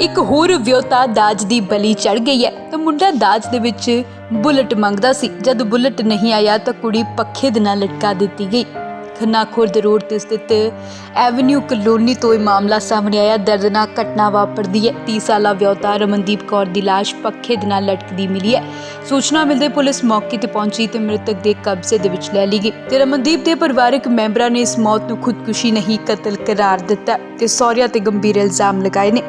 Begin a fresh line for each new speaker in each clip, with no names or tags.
ਇੱਕ ਹੋਰ ਵਿਅਤਾ ਦਾਜ ਦੀ ਬਲੀ ਚੜ ਗਈ ਹੈ। ਤਾਂ ਮੁੰਡਾ ਦਾਜ ਦੇ ਵਿੱਚ ਬੁਲਟ ਮੰਗਦਾ ਸੀ। ਜਦ ਬੁਲਟ ਨਹੀਂ ਆਇਆ ਤਾਂ ਕੁੜੀ ਪੱਖੇ ਦੇ ਨਾਲ ਲਟਕਾ ਦਿੱਤੀ ਗਈ। ਖੰਨਾ ਰੋਡ ਤੇ ਸਥਿਤ ਐਵਨਿਊ ਕਲੋਨੀ ਤੋਂ ਇਹ ਮਾਮਲਾ ਸਾਹਮਣੇ ਆਇਆ। ਦਰਦਨਾਕ ਘਟਨਾ ਵਾਪਰਦੀ ਹੈ। 30 ਸਾਲਾ ਵਿਅਤਾ ਰਮਨਦੀਪ ਕੌਰ ਦੀ ਲਾਸ਼ ਪੱਖੇ ਦੇ ਨਾਲ ਲਟਕਦੀ ਮਿਲੀ ਹੈ। ਸੂਚਨਾ ਮਿਲਦੇ ਪੁਲਿਸ ਮੌਕੇ ਤੇ ਪਹੁੰਚੀ ਤੇ ਮ੍ਰਿਤਕ ਦੇ ਕਬਜ਼ੇ ਦੇ ਵਿੱਚ ਲੈ ਲਈ ਗਈ। ਤੇ ਰਮਨਦੀਪ ਦੇ ਪਰਿਵਾਰਕ ਮੈਂਬਰਾਂ ਨੇ ਇਸ ਮੌਤ ਨੂੰ ਖੁਦਕੁਸ਼ੀ ਨਹੀਂ, ਕਤਲ ਕਰਾਰ ਦਿੱਤਾ ਤੇ ਸਹੁਰਿਆਂ ਤੇ ਗੰਭੀਰ ਇਲਜ਼ਾਮ ਲਗਾਏ ਨੇ।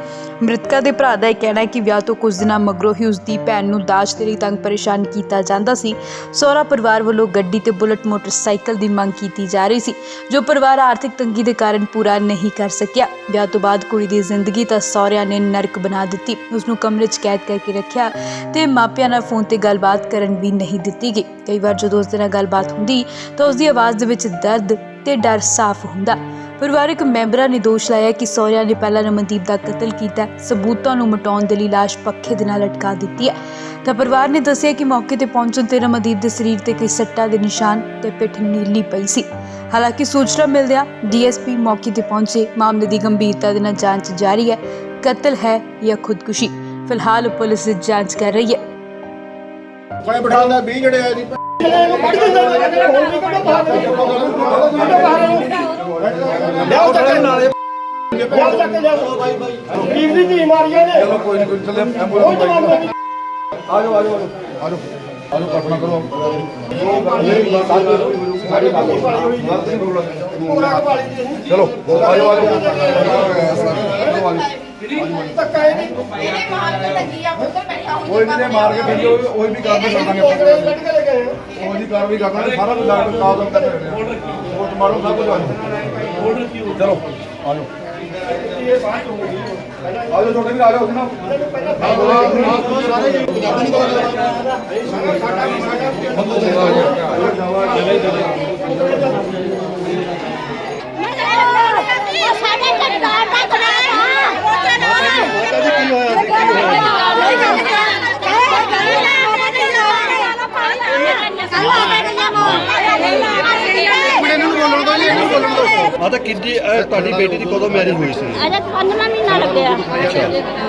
ਮ੍ਰਿਤਕਾ ਦੇ ਭਰਾ ਦਾ ਇਹ ਕਹਿਣਾ ਹੈ ਕਿ ਵਿਆਹ ਤੋਂ ਕੁਝ ਦਿਨਾਂ ਮਗਰੋਂ ਹੀ ਉਸ ਦੀ ਭੈਣ ਨੂੰ ਦਾਜ ਦੇ ਲਈ ਤੰਗ ਪਰੇਸ਼ਾਨ ਕੀਤਾ ਜਾਂਦਾ ਸੀ। ਸਹੁਰਾ ਪਰਿਵਾਰ ਵੱਲੋਂ ਗੱਡੀ ਤੇ ਬੁਲਟ ਮੋਟਰਸਾਈਕਲ ਦੀ ਮੰਗ ਕੀਤੀ ਜਾ ਰਹੀ ਸੀ, ਜੋ ਪਰਿਵਾਰ ਆਰਥਿਕ ਤੰਗੀ ਦੇ ਕਾਰਨ ਪੂਰਾ ਨਹੀਂ ਕਰ ਸਕਿਆ। ਵਿਆਹ ਤੋਂ ਬਾਅਦ ਕੁੜੀ ਦੀ ਜ਼ਿੰਦਗੀ ਤਾਂ ਸਹੁਰਿਆਂ ਨੇ ਨਰਕ ਬਣਾ ਦਿੱਤੀ। ਉਸ ਨੂੰ ਕਮਰੇ 'ਚ ਕੈਦ ਕਰਕੇ ਰੱਖਿਆ ਤੇ ਮਾਪਿਆਂ ਨਾਲ ਫੋਨ ਤੇ ਗੱਲਬਾਤ ਕਰਨ ਵੀ ਨਹੀਂ ਦਿੱਤੀ ਗਈ। ਕਈ ਵਾਰ ਜਦੋਂ ਉਸ ਦੇ ਨਾਲ ਗੱਲਬਾਤ ਹੁੰਦੀ ਤਾਂ ਉਸ ਦੀ ਆਵਾਜ਼ ਦੇ ਵਿੱਚ ਦਰਦ ਤੇ ਡਰ ਸਾਫ਼ ਹੁੰਦਾ। ਪਰਿਵਾਰਕ ਮੈਂਬਰਾਂ ਨੇ ਦੋਸ਼ ਲਾਇਆ ਕਿ ਸਹੁਰਿਆਂ ਨੇ ਪਹਿਲਾਂ ਰਮਨਦੀਪ ਦਾ ਕਤਲ ਕੀਤਾ, ਸਬੂਤਾਂ ਨੂੰ ਮਿਟਾਉਣ ਦੇ ਲਈ ਲਾਸ਼ ਪੱਖੇ ਦੇ ਨਾਲ ਲਟਕਾ ਦਿੱਤੀ ਹੈ। ਤਾਂ ਪਰਿਵਾਰ ਨੇ ਦੱਸਿਆ ਕਿ ਮੌਕੇ ਤੇ ਪਹੁੰਚਣ ਤੇ ਰਮਨਦੀਪ ਦੇ ਸਰੀਰ ਤੇ ਕਈ ਸੱਟਾਂ ਦੇ ਨਿਸ਼ਾਨ ਤੇ ਪਿੱਠ ਨੀਲੀ ਪਈ ਸੀ। ਹਾਲਾਂਕਿ ਸੂਚਨਾ ਮਿਲਦਿਆਂ ਡੀਐਸਪੀ ਮੌਕੇ ਤੇ ਪਹੁੰਚੇ, ਮਾਮਲੇ ਦੀ ਗੰਭੀਰਤਾ ਦੇ ਨਾਲ ਜਾਂਚ ਜਾਰੀ ਹੈ। ਕਤਲ ਹੈ ਜਾਂ ਖੁਦਕੁਸ਼ੀ, ਫਿਲਹਾਲ ਪੁਲਿਸ ਜਾਂਚ ਕਰ ਰਹੀ ਹੈ।
ਕੋਲੇ ਬਿਠਾਉਂਦਾ 20 ਜਿਹੜੇ ਆ ਜੀ
ਲਿਆਓ ਚੱਕ ਕੇ ਨਾਲੇ ਲਿਆਓ ਚੱਕ ਕੇ ਲਿਆਓ ਵੀਰ ਦੀ ਧੀ ਮਾਰੀਆਂ ਨੇ
ਚਲੋ ਕੋਈ ਨਹੀਂ ਕੋਈ ਚੱਲੇ ਐਂਬੂਲੈਂਸ
ਜਵਾਨ
ਬਾਈ
ਨੇ
ਆ ਜਾਓ ਆ ਜਾਓ ਆ ਜਾਓ ਆ ਜਾਓ ਕਲਪਨਾ ਕਰੋ ਇਹ ਚਲੋ ਆ ਜਾਓ ਆ ਜਾਓ
ਧੱਕਾ ਇਹ ਨਹੀਂ।
ਇਹਨੇ ਮਾਰ ਕੇ
ਕੋਈ ਭੇਜੋ ਉਹ ਵੀ ਕਰ ਦੇ
ਕੋਕਰੇ
ਸਕਾਂਗੇ
ਕੱਢ ਕੇ ਲੈ ਗਏ ਆ।
ਉਹ ਜੀ ਕਾਰਵਾਈ ਕਰਨਾ ਸਾਰਾ ਕੁਝ ਡਾਕਟਰ ਕਾਲ ਕਰ ਰਹੇ ਨੇ ਉਹ ਤੁਹਾਰੋ ਸਭ ਕੁਝ ਆ ਜਾਓ ਚਲੋ ਆ ਜਾਓ ਆ ਜਾਓ ਛੋਟੇ ਵੀ ਆ ਜਾਓ ਨਾ
ਉਹ ਸਾਡੇ ਕਰਤਾਰ ਦਾ ਬਣਾਇਆ ਮਾਤਾ ਜੀ ਕੀ ਹੋਇਆ ਸੀ ਕੀ
ਆ ਤਾਂ ਕਿੰਦੀ ਇਹ ਤੁਹਾਡੀ ਬੇਟੀ ਦੀ ਕਦੋਂ ਮੈਰਿਜ ਹੋਈ ਸੀ?
ਅਜੇ ਪੰਜਵਾਂ ਮਹੀਨਾ ਲੱਗਿਆ।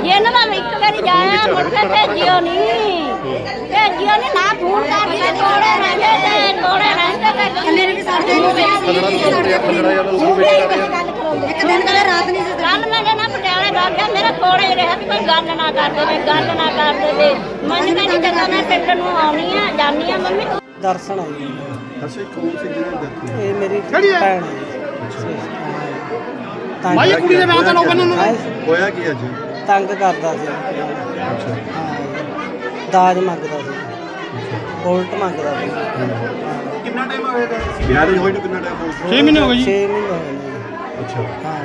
ਜੇ ਇਹਨਾਂ ਦਾ ਇੱਕ ਵਾਰੀ ਜਾਇਆ ਮੁੜ ਕੇ ਭੇਜਿਓ ਨਹੀਂ ਭੇਜਿਓ ਨਹੀਂ ਨਾ ਫੋਨ ਕਰਕੇ ਤੋੜੇ ਰਹਿੰਦੇ ਤੇ ਤੋੜੇ ਰਹਿੰਦੇ ਤੇ ਮੇਰੇ ਵੀ ਸਾਡੇ ਨੂੰ ਇੱਕ ਦਿਨ ਕਦੇ ਰਾਤ ਨਹੀਂ ਸੀ ਕੱਲ ਮੈਂ ਨਾ ਪਟਿਆਲੇ ਕੇ ਮੇਰਾ ਕੋਲੇ ਰਿਹਾ ਵੀ ਕੋਈ ਗੱਲ ਨਾ ਕਰ ਦੇਵੇ ਗੱਲ ਨਾ ਕਰ ਦੇਵੇ। ਮੈਨੂੰ ਕਹਿੰਦੀ ਜਦੋਂ ਮੈਂ ਪਿੰਡ ਨੂੰ ਆਉਣੀ ਆ ਜਾਨੀ ਆ ਮੰਮੀ।
ਦਰਸ਼ਨ ਆਈ
ਅੱਛਾ ਕੌਣ ਸੀ ਜਿਹਨੇ ਦਿੱਤੀ
ਇਹ ਮੇਰੀ
ਹੈ?
ਭੈਣ ਹੈ। ਤੰਗ
ਭਾਈ ਕੁੜੀ ਦੇ ਵਿਆਹ ਦਾ ਲੋਕਾਂ ਨੂੰ
ਹੈਂ?
ਹੋਇਆ ਕੀ ਅੱਜ?
ਤੰਗ ਕਰਦਾ ਸੀ।
ਅੱਛਾ।
ਹਾਂ। ਦਾਜ ਮੰਗਦਾ ਸੀ। ਬੋਲਟ ਮੰਗਦਾ ਸੀ।
ਕਿੰਨਾ ਟਾਈਮ ਹੋ ਗਿਆ
ਮੈਰਿਜ ਹੋਈ ਨੂੰ ਕਿੰਨਾ ਟਾਈਮ ਹੋ
6 ਮਹੀਨੇ ਹੋ ਗਏ
6 ਮਹੀਨੇ ਹੋਏ ਨੇ
ਅੱਛਾ।
ਹਾਂ।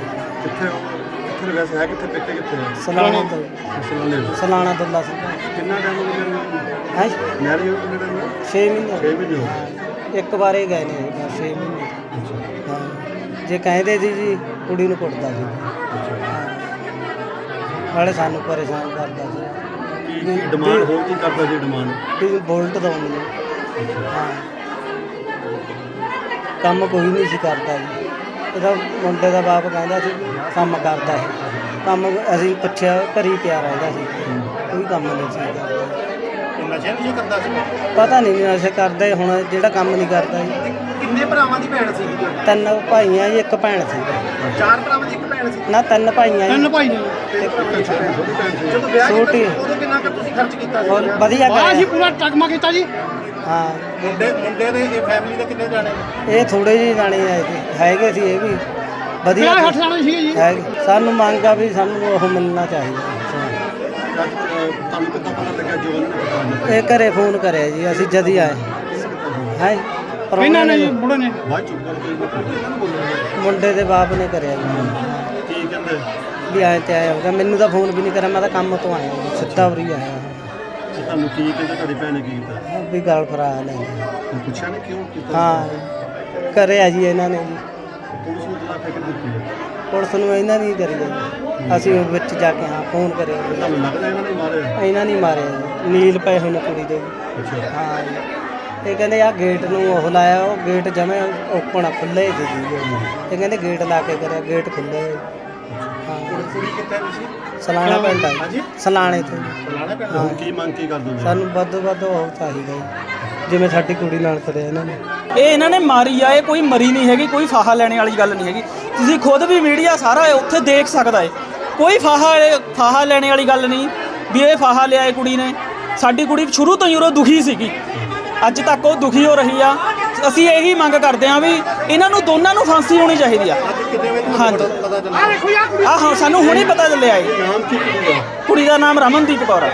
ਕਿੱਥੇ ਕਿੱਥੇ ਵੈਸੇ ਹੈ ਕਿੱਥੇ ਪੇਕੇ ਕਿੱਥੇ ਹੈ
ਸਲਾਣਾ ਤੋਂ
ਸਲਾਲੇ
ਸਲਾਣਾ ਦੁੱਲਾ। ਸਿੰਘ
ਕਿੰਨਾ ਟਾਈਮ ਹੋ ਗਿਆ?
ਹੈ?
ਮੈਰਿਜ ਹੋਈ ਕਿੰਨਾ ਟਾਈਮ
6 ਮਹੀਨੇ
6 ਮਹੀਨੇ ਹੋ ਗਏ।
ਹਾਂ। ਇੱਕ ਵਾਰੇ ਗਏ ਨੇ। 6 ਮਹੀਨੇ। ਹਾਂ ਜੇ ਕਹਿੰਦੇ ਸੀ ਜੀ ਕੁੜੀ ਨੂੰ ਕੁੱਟਦਾ ਸੀ। ਨਾਲੇ ਸਾਨੂੰ ਪਰੇਸ਼ਾਨ ਕਰਦਾ ਸੀ।
ਕੀ ਡਿਮਾਂਡ ਹੋਰ ਕੀ ਕਰਦਾ ਸੀ ਡਿਮਾਂਡ?
ਵੀ ਬੋਲਟ ਦੋ ਮੈਨੂੰ ਹਾਂ। ਕੰਮ ਕੋਈ ਨਹੀਂ ਸੀ ਕਰਦਾ ਜੀ। ਇਹਦਾ ਮੁੰਡੇ ਦਾ ਬਾਪ ਕਹਿੰਦਾ ਸੀ ਕੰਮ ਕਰਦਾ ਹੈ ਕੰਮ ਅਸੀਂ ਪੁੱਛਿਆ ਘਰੀ ਪਿਆ ਰਹਿੰਦਾ ਸੀ। ਕੋਈ ਕੰਮ ਨਹੀਂ ਸੀ ਕਰਦਾ।
ਨਸ਼ੇ ਨਹੀਂ ਕਰਦਾ ਸੀ?
ਪਤਾ ਨਹੀਂ ਨਸ਼ਾ ਕਰਦਾ ਹੁਣ ਜਿਹੜਾ ਕੰਮ ਨਹੀਂ ਕਰਦਾ ਜੀ।
ਕਿੰਨੇ ਭਰਾਵਾਂ ਦੀ ਭੈਣ ਸੀ?
ਤਿੰਨ ਭਾਈਆਂ ਜੀ ਇੱਕ ਭੈਣ ਸੀ।
ਚਾਰ ਭਰਾਵਾਂ ਦੀ ਇੱਕ ਭੈਣ ਸੀ?
ਨਾ ਤਿੰਨ ਭਾਈਆਂ ਜੀ।
ਭਾਈ ਨੇ ਜਦੋਂ ਵਿਆਹ
ਛੋਟੀ।
ਕੀਤਾ ਉਦੋਂ ਕਿੰਨਾ ਕੁ ਤੁਸੀਂ ਖਰਚ ਕੀਤਾ ਸੀ?
ਹੋਰ ਵਧੀਆ
ਵਾਹ ਅਸੀਂ
ਕਰਿਆ
ਪੂਰਾ ਟਕਮਾ ਕੀਤਾ ਜੀ।
ਹਾਂ।
ਮੁੰਡੇ ਮੁੰਡੇ ਦੇ ਇਹ ਫੈਮਿਲੀ ਦੇ ਕਿੰਨੇ ਜਾਣੇ?
ਇਹ ਥੋੜੇ ਜਿਹੇ ਜਾਣੇ ਆਏ ਸੀ ਹੈਗੇ ਸੀ ਇਹ ਵੀ। ਵਧੀਆ
ਵਿਆਹ। ਹੱਥ ਜਾਣੇ ਸੀਗੇ ਜੀ।
ਹੈਗੇ। ਸਾਨੂੰ ਮੰਗ ਆ ਵੀ ਸਾਨੂੰ ਉਹ ਮਿਲਣਾ ਚਾਹੀਦਾ।
ਤੁਹਾਨੂੰ ਕਿੱਦਾਂ ਪਤਾ ਲੱਗਾ
ਇਹ ਘਰੇ ਫੋਨ ਕਰਿਆ ਜੀ ਅਸੀਂ ਜਦ ਹੀ ਆਏ ਹੈ?
ਇਹਨਾਂ ਨੇ ਜੀ ਬੁੜੇ ਨੇ
ਬਾਅਦ ਚੁੱਪ ਕਰਕੇ ਇਹਨਾਂ ਨੂੰ
ਮੁੰਡੇ ਦੇ ਬਾਪ ਨੇ ਕਰਿਆ ਜੀ।
ਕੀ ਕਹਿੰਦੇ?
ਵੀ ਆਏ ਤੇ ਆਇਆ ਹੋਗਾ ਮੈਨੂੰ ਤਾਂ ਫੋਨ ਵੀ ਨਹੀਂ ਕਰਿਆ। ਮੈਂ ਤਾਂ ਕੰਮ ਤੋਂ ਆਇਆ ਜੀ, ਸਿੱਧਾ ਉਰੀ ਆਇਆ।
ਤੇ ਤੁਹਾਨੂੰ ਕੀ ਕਹਿੰਦੇ? ਤੁਹਾਡੀ ਭੈਣ ਨੇ ਕੀ ਕੀਤਾ?
ਵੀ ਗੱਲ ਫਰਾ ਲੈ
ਮੈਂ ਪੁੱਛਿਆ ਨਹੀਂ ਕਿਉਂ ਕੀਤਾ?
ਹਾਂ ਕਰਿਆ ਜੀ ਇਹਨਾਂ ਨੇ ਜੀ।
ਪੁਲਿਸ ਨੂੰ ਤਲਾ ਫਿਕਰ ਦਿੱਤੀ ਹੈ।
ਪੁਲਿਸ ਨੂੰ ਇਹਨਾਂ ਨੇ ਹੀ ਕਰੀ ਜੀ। ਅਸੀਂ ਉਹ ਵਿੱਚ ਜਾ ਕੇ ਹਾਂ ਫੋਨ ਕਰਿਆ ਜੀ।
ਤੁਹਾਨੂੰ ਲੱਗਦਾ ਇਹਨਾਂ ਨੇ ਮਾਰਿਆ?
ਇਹਨਾਂ ਨੇ ਮਾਰਿਆ ਜੀ। ਨੀਲ ਪਏ ਹੋਏ ਨੇ ਕੁੜੀ ਦੇ। ਜੀ।
ਅੱਛਾ।
ਹਾਂ ਜੀ। ਇਹ ਕਹਿੰਦੇ ਆ ਗੇਟ ਨੂੰ ਉਹ ਲਾਇਆ ਉਹ ਗੇਟ ਜਮੇ ਓਪਨ ਖੁੱਲੇ ਸੀ ਜੀ ਇਹ ਕਹਿੰਦੇ ਗੇਟ ਲਾ ਕੇ ਕਰਿਆ ਗੇਟ ਖੁੱਲੇ ਹਾਂ।
ਕੁੜੀ ਕਿੱਥੇ ਦੀ ਸੀ
ਸਲਾਣਾ ਪਿੰਡ ਆ ਜੀ। ਸਲਾਣੇ ਤੋਂ।
ਲਾਣਾ ਪਿੰਡ। ਹੁਣ ਕੀ ਮੰਗ ਕੀ ਕਰਦੇ ਹੋ?
ਸਾਨੂੰ ਵੱਧ ਤੋਂ ਵੱਧ ਉਹ ਚਾਹੀਦਾ ਜੀ। ਜਿਵੇਂ ਸਾਡੀ ਕੁੜੀ ਨਾਲ ਕਰਿਆ ਇਹਨਾਂ ਨੇ।
ਇਹ ਇਹਨਾਂ ਨੇ ਮਾਰੀ ਆ ਇਹ ਕੋਈ ਮਰੀ ਨਹੀਂ ਹੈਗੀ ਕੋਈ ਫਾਹਾ ਲੈਣੇ ਵਾਲੀ ਗੱਲ ਨਹੀਂ ਹੈਗੀ। ਤੁਸੀਂ ਖੁਦ ਵੀ ਮੀਡੀਆ ਸਾਰਾ ਉੱਥੇ ਦੇਖ ਸਕਦਾ ਹੈ ਕੋਈ ਫਾਹਾ ਫਾਹਾ ਲੈਣੇ ਵਾਲੀ ਗੱਲ ਨਹੀਂ ਵੀ ਇਹ ਫਾਹਾ ਲਿਆ ਇਹ ਕੁੜੀ ਨੇ। ਸਾਡੀ ਕੁੜੀ ਸ਼ੁਰੂ ਤੋਂ ਹੀ ਉਰੋਂ ਦੁਖੀ ਸੀਗੀ। ਅੱਜ ਤੱਕ ਉਹ ਦੁਖੀ ਹੋ ਰਹੀ ਆ। ਅਸੀਂ ਇਹੀ ਮੰਗ ਕਰਦੇ ਆ ਵੀ ਇਹਨਾਂ ਨੂੰ ਦੋਨਾਂ ਨੂੰ ਫਾਂਸੀ ਹੋਣੀ ਚਾਹੀਦੀ ਆ।
ਚੱਲਿਆ
ਆ ਹਾਂ ਸਾਨੂੰ ਹੁਣੇ ਪਤਾ ਚੱਲਿਆ ਏ।
ਕੁੜੀ ਦਾ
ਨਾਮ ਰਮਨਦੀਪ ਕੌਰ ਆ।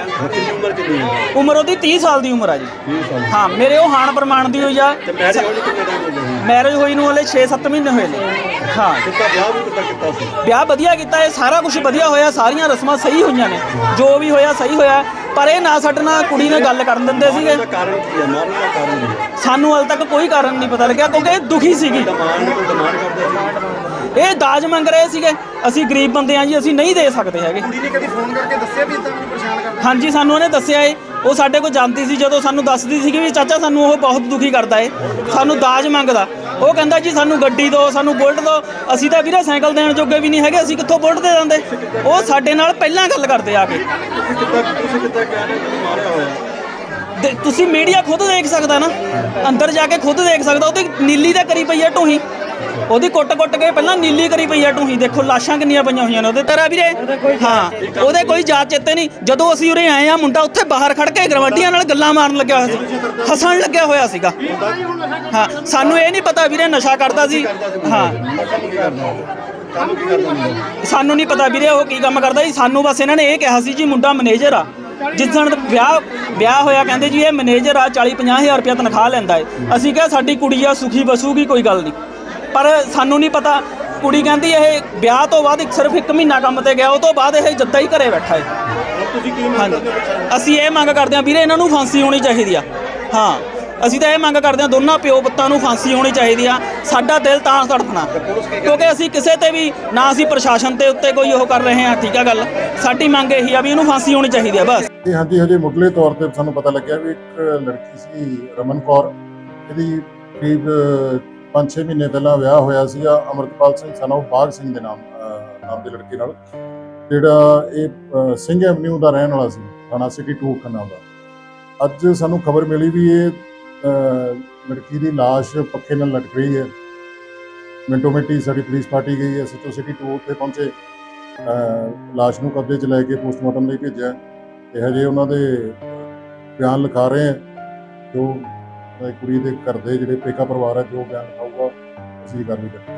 ਉਮਰ ਹੈ
ਉਹਦੀ 30 ਸਾਲ ਦੀ ਉਮਰ ਆ ਜੀ।
20 ਸਾਲ
ਹਾਂ ਮੇਰੇ ਉਹ ਹਾਨ ਪ੍ਰਮਾਣ ਦੀ ਹੋਈ ਆ।
ਮੈਰਿਜ ਹੋ
ਹੋਈ ਨੂੰ ਹਲੇ 6-7 ਮਹੀਨੇ ਹੋਏ ਨੇ। ਹਾਂ।
ਵਿਆਹ
ਵਧੀਆ ਕੀਤਾ ਇਹ ਸਾਰਾ ਕੁਝ ਵਧੀਆ ਹੋਇਆ ਸਾਰੀਆਂ ਰਸਮਾਂ ਸਹੀ ਹੋਈਆਂ ਨੇ। ਜੋ ਵੀ ਹੋਇਆ ਸਹੀ ਹੋਇਆ। ਪਰ ਇਹ ਨਾ ਸਾਡੇ ਨਾਲ ਕੁੜੀ ਨਾਲ ਗੱਲ ਕਰਨ ਦਿੰਦੇ ਸੀਗੇ।
ਇਹਦਾ ਕਾਰਨ ਕੀ ਹੈ? ਮਾਰਨ ਦਾ ਕਾਰਨ ਕੀ ਹੈ?
ਸਾਨੂੰ ਹਾਲ ਤੱਕ ਕੋਈ ਕਾਰਨ ਨਹੀਂ ਪਤਾ ਲੱਗਿਆ ਕਿਉਂਕਿ ਇਹ ਦੁਖੀ ਸੀਗੀ।
ਡਿਮਾਂਡ ਕੋਈ ਡਿਮਾਂਡ ਕਰਦੇ ਸੀ?
ਇਹ ਦਾਜ ਮੰਗ ਰਹੇ ਸੀਗੇ। ਅਸੀਂ ਗਰੀਬ ਬੰਦੇ ਆ ਜੀ ਅਸੀਂ ਨਹੀਂ ਦੇ ਸਕਦੇ ਹੈਗੇ।
ਕੁੜੀ ਨੇ ਕਦੀ ਫੋਨ ਕਰਕੇ ਦੱਸਿਆ ਵੀ ਇਦਾਂ ਮੈਨੂੰ ਪਰੇਸ਼ਾਨ ਕਰਦਾ
ਹਾਂਜੀ ਸਾਨੂੰ ਉਹਨੇ ਦੱਸਿਆ ਏ। ਉਹ ਸਾਡੇ ਕੋਲ ਜਾਂਦੀ ਸੀ ਜਦੋਂ ਸਾਨੂੰ ਦੱਸਦੀ ਸੀ ਵੀ ਚਾਚਾ ਸਾਨੂੰ ਉਹ ਬਹੁਤ ਦੁਖੀ ਕਰਦਾ ਏ। ਸਾਨੂੰ ਦਾਜ ਮੰਗਦਾ। ਉਹ ਕਹਿੰਦਾ ਜੀ ਸਾਨੂੰ ਗੱਡੀ ਦਿਓ, ਸਾਨੂੰ ਬੁਲਟ ਦਿਓ। ਅਸੀਂ ਤਾਂ ਵੀਰੇ ਸਾਈਕਲ ਦੇਣ ਜੋਗੇ ਵੀ ਨਹੀਂ ਹੈਗੇ, ਅਸੀਂ ਕਿੱਥੋਂ ਬੁਲਟ ਦੇ ਦਿੰਦੇ? ਉਹ ਸਾਡੇ ਨਾਲ ਪਹਿਲਾਂ ਗੱਲ ਕਰਦੇ ਆ ਕੇ।
ਤੁਸੀਂ ਕਿੱਦਾਂ ਤੁਸੀਂ ਕਿੱਦਾਂ ਕਹਿ ਰਹੇ ਹੋ ਮਾਰਿਆ ਹੋਇਆ
ਤੁਸੀਂ ਮੀਡੀਆ ਖੁਦ ਦੇਖ ਸਕਦਾ ਨਾ? ਅੰਦਰ ਜਾ ਕੇ ਖੁਦ ਦੇਖ ਸਕਦਾ, ਉਹਦੀ ਨੀਲੀ ਤਾਂ ਕਰੀ ਪਈ ਹੈ ਢੂਹੀ। ਉਹਦੀ ਕੁੱਟ-ਕੁੱਟ ਕੇ ਪਹਿਲਾਂ ਨੀਲੀ ਕਰੀ ਪਈ ਆ ਢੂਹੀ, ਦੇਖੋ ਲਾਸ਼ਾਂ ਕਿੰਨੀਆਂ ਪਈਆਂ ਹੋਈਆਂ ਨੇ ਉਹਦੇ। ਤੇਰਾ ਵੀਰੇ, ਹਾਂ, ਉਹਦੇ ਕੋਈ ਜਾਤ ਚੇਤੇ ਨਹੀਂ। ਜਦੋਂ ਅਸੀਂ ਉਰੇ ਆਏ ਆ, ਮੁੰਡਾ ਉੱਥੇ ਬਾਹਰ ਖੜ ਕੇ ਗਰਵੰਡੀਆਂ ਨਾਲ ਗੱਲਾਂ ਮਾਰਨ ਲੱਗਿਆ ਹੋਇਆ ਸੀ। ਹੱਸਣ ਲੱਗਿਆ ਹੋਇਆ ਸੀਗਾ। ਹਾਂ, ਸਾਨੂੰ ਇਹ ਨਹੀਂ ਪਤਾ ਵੀਰੇ, ਨਸ਼ਾ ਕਰਦਾ ਸੀ। ਹਾਂ। ਸਾਨੂੰ ਨਹੀਂ ਪਤਾ ਵੀਰੇ, ਉਹ ਕੀ ਕੰਮ ਕਰਦਾ ਸੀ। ਸਾਨੂੰ ਬਸ ਇਹਨਾਂ ਨੇ ਇਹ ਕਿਹਾ ਸੀ ਜੀ, ਮੁੰਡਾ ਮੈਨੇਜਰ ਆ। ਜਿਸ ਦਿਨ ਵਿਆਹ ਵਿਆਹ ਹੋਇਆ ਕਹਿੰਦੇ ਜੀ, ਇਹ ਮੈਨੇਜਰ ਆ 40 50 ਹਜ਼ਾਰ ਰੁਪਇਆ ਤਨਖਾਹ ਲੈਂਦਾ ਏ। ਅਸੀਂ ਕਿਹਾ ਸਾਡੀ ਕੁੜੀ ਆ, ਸੁਖੀ ਵਸੂਗੀ, ਕੋਈ ਗੱਲ ਨਹੀਂ। ਪਰ ਸਾਨੂੰ ਨਹੀਂ ਪਤਾ। ਕੁੜੀ ਕਹਿੰਦੀ ਇਹ ਵਿਆਹ ਤੋਂ ਬਾਅਦ ਇੱਕ ਸਿਰਫ ਇੱਕ ਮਹੀਨਾ ਕੰਮ ਤੇ ਗਿਆ ਉਹ ਤੋਂ ਬਾਅਦ ਇਹ ਜੱਦਾ ਹੀ ਘਰੇ ਬੈਠਾ
ਹੁਣ ਤੁਸੀਂ ਕੀ ਮੰਗ ਕਰਦੇ ਹੋ
ਅਸੀਂ ਇਹ ਮੰਗ ਕਰਦੇ ਹਾਂ ਵੀਰੇ ਇਹਨਾਂ ਨੂੰ ਫਾਂਸੀ ਹੋਣੀ ਚਾਹੀਦੀ ਆ। ਹਾਂ ਅਸੀਂ ਤਾਂ ਇਹ ਮੰਗ ਕਰਦੇ ਹਾਂ ਦੋਨਾਂ ਪਿਓ ਪੁੱਤਾਂ ਨੂੰ ਫਾਂਸੀ ਹੋਣੀ ਚਾਹੀਦੀ ਆ। ਸਾਡਾ ਦਿਲ ਤਾਂ ਤੜਫਣਾ। ਕਿਉਂਕਿ ਅਸੀਂ ਕਿਸੇ ਤੇ ਵੀ ਨਾ ਅਸੀਂ ਪ੍ਰਸ਼ਾਸਨ ਤੇ ਉੱਤੇ ਕੋਈ ਉਹ ਕਰ ਰਹੇ ਹਾਂ ਠੀਕ ਆ ਗੱਲ। ਸਾਡੀ ਮੰਗ ਇਹੀ ਆ ਵੀ ਇਹਨੂੰ ਫਾਂਸੀ ਹੋਣੀ ਚਾਹੀਦੀ ਆ ਬਸ।
ਇਹ ਹਾਂਜੀ ਹਜੇ ਮੁੱਢਲੇ ਤੌਰ ਤੇ ਸਾਨੂੰ ਪਤਾ ਲੱਗਿਆ ਵੀ ਇੱਕ ਲੜਕੀ ਸੀ ਰਮਨ ਕੌਰ। ਇਹਦੀ ਕਰੀਬ 5-6 ਮਹੀਨੇ ਪਹਿਲਾਂ ਵਿਆਹ ਹੋਇਆ ਸੀਗਾ ਅਮਰਤਪਾਲ ਸਿੰਘ ਸਨੋ ਬਾਗ ਸਿੰਘ ਦੇ ਨਾਮ ਨਾਮ ਦੇ ਲੜਕੇ ਨਾਲ। ਜਿਹੜਾ ਇਹ ਸਿੰਘ ਐਵਨਿਊ ਦਾ ਰਹਿਣ ਵਾਲਾ ਸੀ ਥਾਣਾ ਸਿਟੀ 2 ਖੰਨਾ ਦਾ। ਅੱਜ ਸਾਨੂੰ ਖਬਰ ਮਿਲੀ ਵੀ ਇਹ ਲੜਕੀ ਦੀ ਲਾਸ਼ ਪੱਖੇ ਨਾਲ ਲਟਕ ਰਹੀ ਹੈ। ਮਿੰਟੋ ਮਿੰਟੀ ਸਾਡੀ ਪੁਲਿਸ ਪਾਰਟੀ ਗਈ ਹੈ ਸਿਟੀ ਸਿਟੀ 2 ਉੱਤੇ ਪਹੁੰਚੇ। ਅਹ, ਲਾਸ਼ ਨੂੰ ਕਬਜ਼ੇ 'ਚ ਲੈ ਕੇ ਪੋਸਟਮਾਰਟਮ ਲਈ ਭੇਜਿਆ। ਤੇ ਹਜੇ ਉਹਨਾਂ ਦੇ ਬਿਆਨ ਲਿਖਾ ਰਹੇ ਆ ਜੋ ਕੁੜੀ ਦੇ ਘਰ ਦੇ ਜਿਹੜੇ ਪੇਕਾ ਪਰਿਵਾਰ ਹੈ, ਜੋ ਬਿਆਨ ਖਾਊਗਾ ਅਸੀਂ ਗੱਲ ਕਾਰਵਾਈ ਕਰਾਂਗੇ